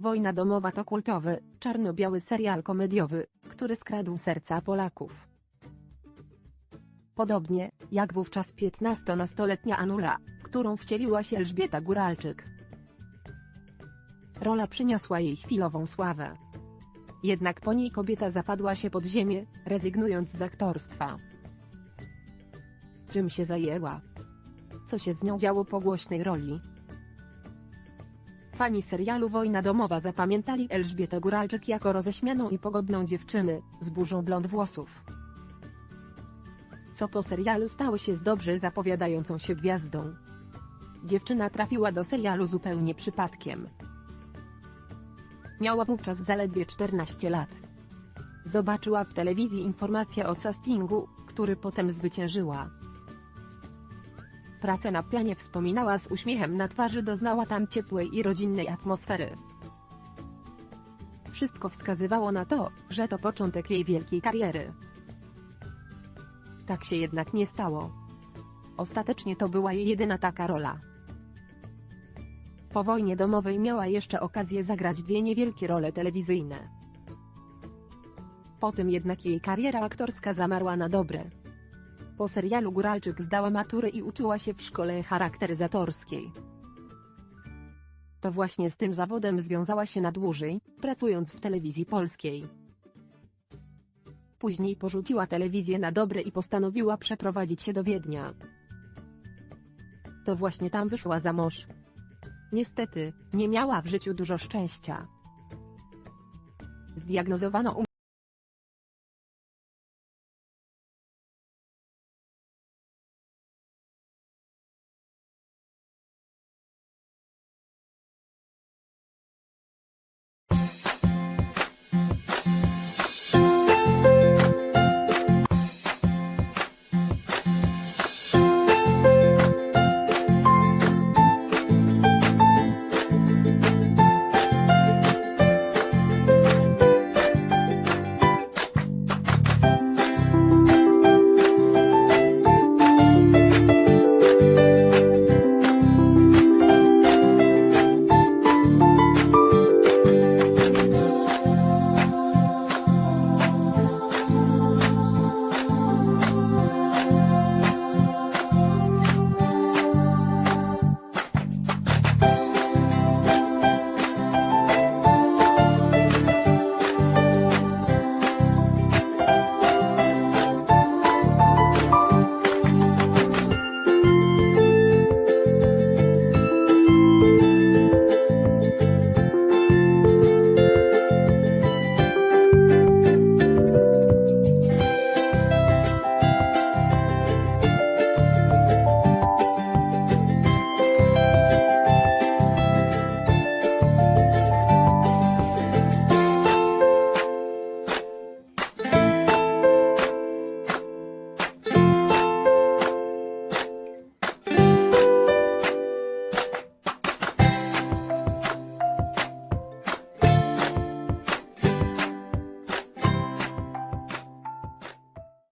Wojna domowa to kultowy, czarno-biały serial komediowy, który skradł serca Polaków. Podobnie, jak wówczas 15-nastoletnia Anula, którą wcieliła się Elżbieta Góralczyk. Rola przyniosła jej chwilową sławę. Jednak po niej kobieta zapadła się pod ziemię, rezygnując z aktorstwa. Czym się zajęła? Co się z nią działo po głośnej roli? Fani serialu Wojna domowa zapamiętali Elżbietę Góralczyk jako roześmianą i pogodną dziewczynę, z burzą blond włosów. Co po serialu stało się z dobrze zapowiadającą się gwiazdą. Dziewczyna trafiła do serialu zupełnie przypadkiem. Miała wówczas zaledwie 14 lat. Zobaczyła w telewizji informację o castingu, który potem zwyciężyła. Pracę na pianie wspominała z uśmiechem na twarzy doznała tam ciepłej i rodzinnej atmosfery. Wszystko wskazywało na to, że to początek jej wielkiej kariery. Tak się jednak nie stało. Ostatecznie to była jej jedyna taka rola. Po wojnie domowej miała jeszcze okazję zagrać dwie niewielkie role telewizyjne. Po tym jednak jej kariera aktorska zamarła na dobre. Po serialu Góralczyk zdała maturę i uczyła się w szkole charakteryzatorskiej. To właśnie z tym zawodem związała się na dłużej, pracując w telewizji polskiej. Później porzuciła telewizję na dobre i postanowiła przeprowadzić się do Wiednia. To właśnie tam wyszła za mąż. Niestety, nie miała w życiu dużo szczęścia. Zdiagnozowano